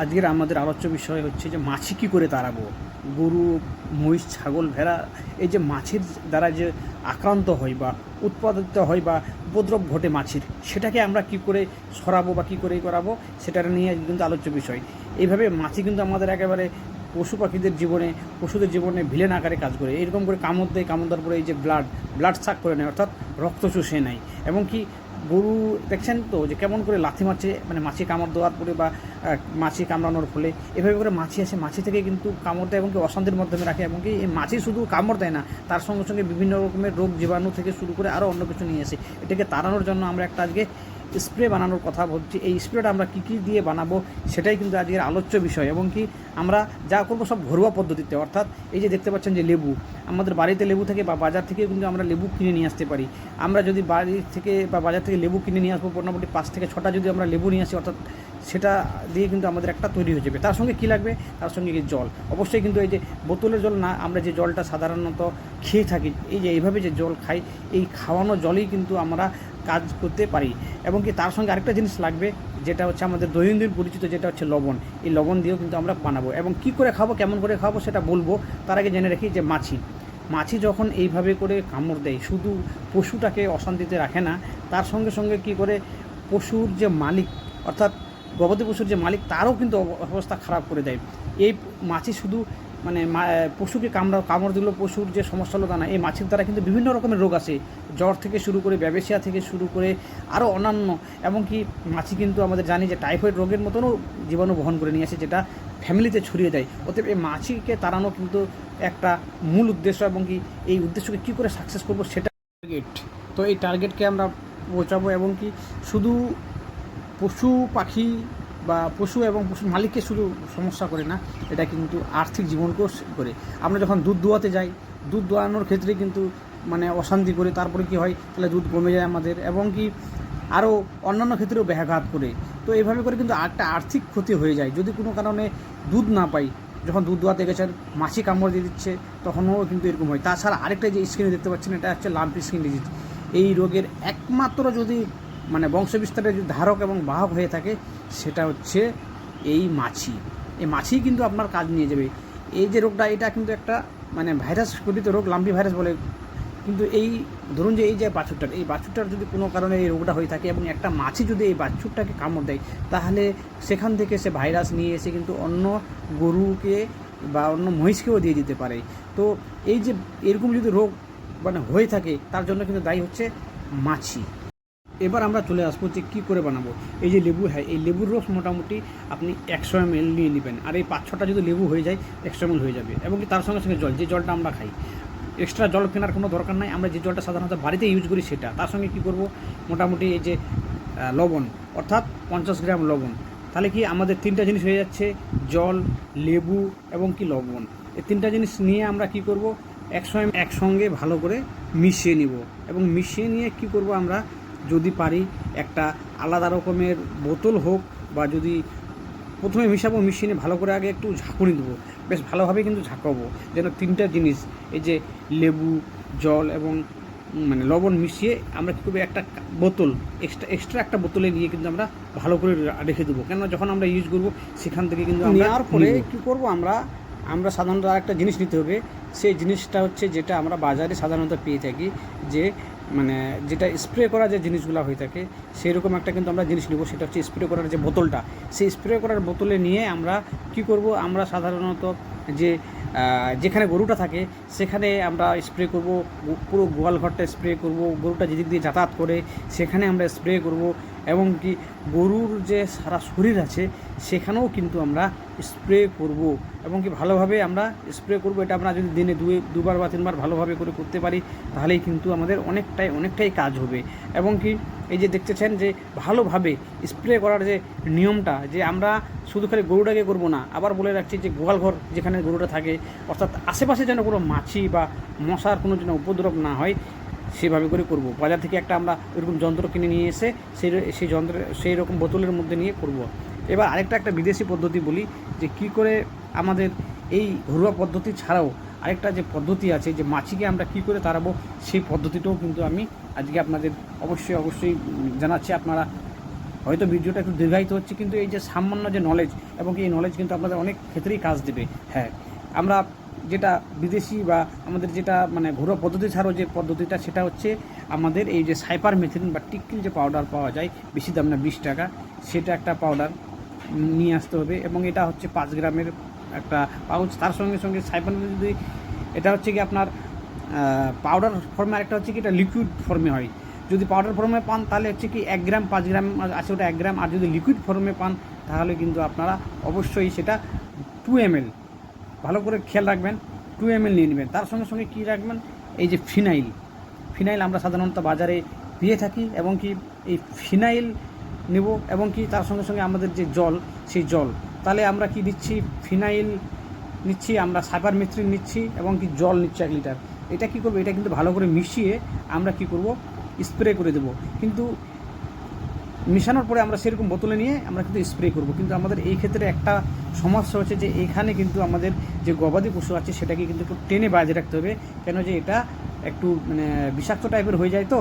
আজকের আমাদের আলোচ্য বিষয় হচ্ছে যে মাছি কী করে তাড়াবো? গরু, মহিষ, ছাগল, ভেড়া, এই যে মাছির দ্বারা যে আক্রান্ত হয় বা উৎপাদিত হয় বা উপদ্রব ঘটে মাছির, সেটাকে আমরা কি করে সরাবো বা কী করে করাবো? সেটা নিয়ে কিন্তু আলোচ্য বিষয়। এইভাবে মাছি কিন্তু আমাদের একেবারে পশু পাখিদের জীবনে, পশুদের জীবনে ভিলেন আকারে কাজ করে। এরকম করে কামড় দেয়, কামড় দেওয়ার পরে এই যে ব্লাড ব্লাড সাক করে নেয়, অর্থাৎ রক্ত চুষে নেয়। এবং কি গরু দেখছেন তো যে কেমন করে লাথি মারছে মানে মাছি কামড় দেওয়ার পরে বা মাছি কামড়ানোর ফলে। এভাবে করে মাছি আসে, মাছি থেকে কিন্তু কামড় দেয় এবং কি অশান্তির মাধ্যমে রাখে এবং কি এই মাছি শুধু কামড় দেয় না, তার সঙ্গে সঙ্গে বিভিন্ন রকমের রোগ জীবাণু থেকে শুরু করে আরও অন্য কিছু নিয়ে আসে। এটাকে তাড়ানোর জন্য আমরা একটা আজকে স্প্রে বানানোর কথা বলছি এই স্প্রেটা আমরা কী কী দিয়ে বানাবো সেটাই কিন্তু আজকের আলোচ্য বিষয় এবং কি আমরা যা করব সব ঘরোয়া পদ্ধতিতে। অর্থাৎ এই যে দেখতে পাচ্ছেন যে লেবু, আমাদের বাড়িতে লেবু থেকে বা বাজার থেকে কিন্তু আমরা লেবু কিনে নিয়ে আসতে পারি। আমরা যদি বাড়ি থেকে বা বাজার থেকে লেবু কিনে নিয়ে আসব মোটামুটি পাঁচ থেকে ছটা যদি আমরা লেবু নিয়ে আসি, অর্থাৎ সেটা দিয়ে কিন্তু আমাদের একটা তৈরি হয়ে যাবে। তার সঙ্গে কী লাগবে? তার সঙ্গে জল। অবশ্যই কিন্তু এই যে বোতলের জল না, আমরা যে জলটা সাধারণত খেয়ে থাকি, এই যে এইভাবে যে জল খাই, এই খাওয়ানো জলেই কিন্তু আমরা কাজ করতে পারি। এবং কি তার সঙ্গে আরেকটা জিনিস লাগবে, যেটা হচ্ছে আমাদের দৈনন্দিন পরিচিত, যেটা হচ্ছে লবণ। এই লবণ দিয়েও কিন্তু আমরা বানাবো। এবং কি করে খাব, কেমন করে খাব সেটা বলব, তার আগে জেনে রাখি যে মাছি। মাছি যখন এইভাবে করে কামড় দেয়, শুধু পশুটাকে অশান্তিতে রাখে না, তার সঙ্গে সঙ্গে কি করে, পশুর যে মালিক, অর্থাৎ গবাদি পশুর যে মালিক, তারও কিন্তু অব- অবস্থা খারাপ করে দেয়। এই মাছি শুধু মানে পশুকে কামড়া, কামড় দিল পশুর যে সমস্যা হলো তা না, এই মাছির দ্বারা কিন্তু বিভিন্ন রকমের রোগ আসে। জ্বর থেকে শুরু করে ব্যাবেসিয়া থেকে শুরু করে আরও অন্যান্য, এমনকি মাছি কিন্তু আমাদের জানি যে টাইফয়েড রোগের মতনও জীবাণু বহন করে নিয়ে আসে, যেটা ফ্যামিলিতে ছড়িয়ে দেয়। অতএব এই মাছিকে তাড়ানো কিন্তু একটা মূল উদ্দেশ্য এবং কি এই উদ্দেশ্যকে কী করে সাকসেস করব সেটা টার্গেট তো এই টার্গেটকে আমরা পৌঁছাবো এবং কি শুধু পশু পাখি বা পশু এবং পশু মালিককে শুধু সমস্যা করে না, এটা কিন্তু আর্থিক জীবনকেও করে। আমরা যখন দুধ দোয়াতে যাই, দুধ দোয়ানোর ক্ষেত্রে কিন্তু মানে অশান্তি করে, তারপরে কি হয়? তাহলে দুধ কমে যায় আমাদের এবং কি আরও অন্যান্য ক্ষেত্রেও ব্যাঘাত করে। তো এইভাবে করে কিন্তু একটা আর্থিক ক্ষতি হয়ে যায়। যদি কোনো কারণে দুধ না পাই, যখন দুধ দোয়াতে গেছেন মাছি কামড় দিয়ে দিচ্ছে, তখনও কিন্তু এরকম হয়। তাছাড়া আরেকটা যে স্ক্রিনে দেখতে পাচ্ছেন, এটা হচ্ছে লাম্পি স্কিন ডিজিজ এই রোগের একমাত্র যদি মানে বংশবিস্তারের যদি ধারক এবং বাহক হয়ে থাকে, সেটা হচ্ছে এই মাছি। এই মাছি কিন্তু আপনার কাজ নিয়ে যাবে। এই যে রোগটা, এটা কিন্তু একটা মানে ভাইরাস ঘটিত রোগ, লাম্পি ভাইরাস বলে। কিন্তু এই, ধরুন যে এই যে বাছুরটার, এই বাছুরটার যদি কোনো কারণে এই রোগটা হয়ে থাকে এবং একটা মাছি যদি এই বাছুরটাকে কামড় দেয়, তাহলে সেখান থেকে সে ভাইরাস নিয়ে এসে কিন্তু অন্য গরুকে বা অন্য মহিষকেও দিয়ে দিতে পারে। তো এই যে এরকম যদি রোগ মানে হয়ে থাকে, তার জন্য কিন্তু দায়ী হচ্ছে মাছি। এবার আমরা চলে আসব যে কী করে বানাবো। এই যে লেবু হ্যাঁ এই লেবুর রস মোটামুটি আপনি একশো এম এল নিয়ে নেবেন। আর এই পাঁচ ছটা যদি লেবু হয়ে যায়, একশো এম হয়ে যাবে। এবং তার সঙ্গে সঙ্গে জল, যে জলটা আমরা খাই এক্সট্রা জল কেনার কোনো দরকার নাই। আমরা যে জলটা সাধারণত বাড়িতে ইউজ করি সেটা। তার সঙ্গে কী করব? মোটামুটি এই যে লবণ, অর্থাৎ পঞ্চাশ গ্রাম লবণ। তাহলে কি আমাদের তিনটা জিনিস হয়ে যাচ্ছে, জল, লেবু এবং কি লবণ। এই তিনটা জিনিস নিয়ে আমরা কি করব? এম একসঙ্গে ভালো করে মিশিয়ে নিব। এবং মিশিয়ে নিয়ে কি করব আমরা? যদি পারি একটা আলাদা রকমের বোতল হোক বা যদি প্রথমে মিশাবো মিশিয়ে ভালো করে আগে একটু ঝাঁকুনি দেবো। বেশ ভালোভাবে কিন্তু ঝাঁকাবো যেন তিনটা জিনিস এই যে লেবু জল এবং মানে লবণ মিশিয়ে আমরা কী করব একটা বোতল এক্সট্রা এক্সট্রা একটা বোতলে নিয়ে কিন্তু আমরা ভালো করে রেখে দেবো। কেননা যখন আমরা ইউজ করব সেখান থেকে কিন্তু নেওয়ার পরে নিবো। কি করব আমরা আমরা সাধারণত একটা জিনিস নিতে হবে। সেই জিনিসটা হচ্ছে যেটা আমরা বাজারে সাধারণত পেয়ে থাকি যে মানে যেটা স্প্রে করা যে জিনিসগুলো হয়ে থাকে সেই রকম একটা কিন্তু আমরা জিনিস নিব। সেটা হচ্ছে স্প্রে করার যে বোতলটা, সেই স্প্রে করার বোতলে নিয়ে আমরা কি করব? আমরা সাধারণত যে যেখানে গরুটা থাকে, সেখানে আমরা স্প্রে করব। পুরো গোয়াল ঘরটা স্প্রে করব। গরুটা যেদিক দিয়ে যাতায়াত করে, সেখানে আমরা স্প্রে করব। এবং কি গরুর যে সারা শরীর আছে, সেখানেও কিন্তু আমরা স্প্রে করব এবং কি ভালোভাবে আমরা স্প্রে করব, এটা আমরা যদি দিনে দুই, দুবার বা তিনবার ভালোভাবে করে করতে পারি, তাহলেই কিন্তু আমাদের অনেকটাই অনেকটাই কাজ হবে। এবং কি এই যে দেখতেছেন যে ভালোভাবে স্প্রে করার যে নিয়মটা, যে আমরা শুধু খালি গরুটাকে করব না, আবার বলে রাখছি যে গোয়াল ঘর যেখানে গরুটা থাকে, অর্থাৎ আশেপাশে যেন কোনো মাছি বা মশার কোনো যেন উপদ্রব না হয়, সেভাবে করে করব। বাজার থেকে একটা আমরা ওইরকম যন্ত্র কিনে নিয়ে এসে সেই সেই যন্ত্রের, সেই রকম বোতলের মধ্যে নিয়ে করব। এবার আরেকটা একটা বিদেশি পদ্ধতি বলি যে কি করে আমাদের এই ঘরোয়া পদ্ধতি ছাড়াও আরেকটা যে পদ্ধতি আছে, যে মাছিকে আমরা কি করে তাড়াবো, সেই পদ্ধতিটাও কিন্তু আমি আজকে আপনাদের অবশ্যই অবশ্যই জানাচ্ছি। আপনারা হয়তো ভিডিওটা একটু দীর্ঘায়িত হচ্ছে, কিন্তু এই যে সামান্য যে নলেজ এবং এই নলেজ কিন্তু আপনাদের অনেক ক্ষেত্রেই কাজ দেবে। হ্যাঁ আমরা যেটা বিদেশি বা আমাদের যেটা মানে ঘরোয়া পদ্ধতি ছাড়াও যে পদ্ধতিটা, সেটা হচ্ছে আমাদের এই যে সাইপার মেথিন বা টিক্কিল যে পাউডার পাওয়া যায়, বেশি দাম না, বিশ টাকা, সেটা একটা পাউডার নিয়ে আসতে হবে এবং এটা হচ্ছে পাঁচ গ্রামের একটা পাউচ। তার সঙ্গে সঙ্গে সাইপার যদি এটা হচ্ছে কি আপনার পাউডার ফর্মে আরেকটা হচ্ছে কি, এটা লিকুইড ফর্মে হয়। যদি পাউডার ফর্মে পান, তাহলে হচ্ছে কি এক গ্রাম, পাঁচ গ্রাম আছে ওটা এক গ্রাম। আর যদি লিকুইড ফর্মে পান, তাহলে কিন্তু আপনারা অবশ্যই সেটা টু এম ভালো করে খেয়াল রাখবেন টু এম নিয়ে নেবেন। তার সঙ্গে সঙ্গে কী রাখবেন, এই যে ফিনাইল ফিনাইল আমরা সাধারণত বাজারে পেয়ে থাকি এবং কি এই ফিনাইল নেব এবং কি তার সঙ্গে সঙ্গে আমাদের যে জল, সেই জল। তাহলে আমরা কি দিচ্ছি? ফিনাইল নিচ্ছি, আমরা সাইবার মিথ্রিন নিচ্ছি এবং কি জল নিচ্ছি এক লিটার। এটা কি করব? এটা কিন্তু ভালো করে মিশিয়ে আমরা কি করব? স্প্রে করে দেবো। কিন্তু মিশানোর পরে আমরা সেরকম বোতলে নিয়ে আমরা কিন্তু স্প্রে করব। কিন্তু আমাদের এই ক্ষেত্রে একটা সমস্যা হচ্ছে যে এখানে কিন্তু আমাদের যে গবাদি পশু আছে, সেটাকে কিন্তু একটু টেনে বাজে রাখতে হবে। কেন যে এটা একটু মানে বিষাক্ত টাইপের হয়ে যায় তো।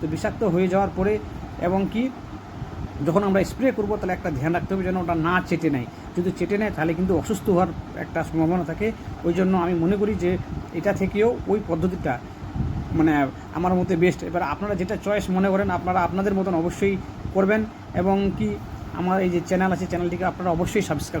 তো বিষাক্ত হয়ে যাওয়ার পরে এবং কি যখন আমরা স্প্রে করব, তাহলে একটা ধ্যান রাখতে হবে যেন ওটা না চেটে নেয়। যদি চেটে নেয়, তাহলে কিন্তু অসুস্থ হওয়ার একটা সম্ভাবনা থাকে। ওই জন্য আমি মনে করি যে, এটা থেকেও ওই পদ্ধতিটা মানে আমার মতে বেস্ট এবার আপনারা যেটা চয়েস মনে করেন, আপনারা আপনাদের মতন অবশ্যই করবেন। এবং কি, আমার এই যে চ্যানেল আছে চ্যানেলটিকে আপনারা অবশ্যই সাবস্ক্রাইব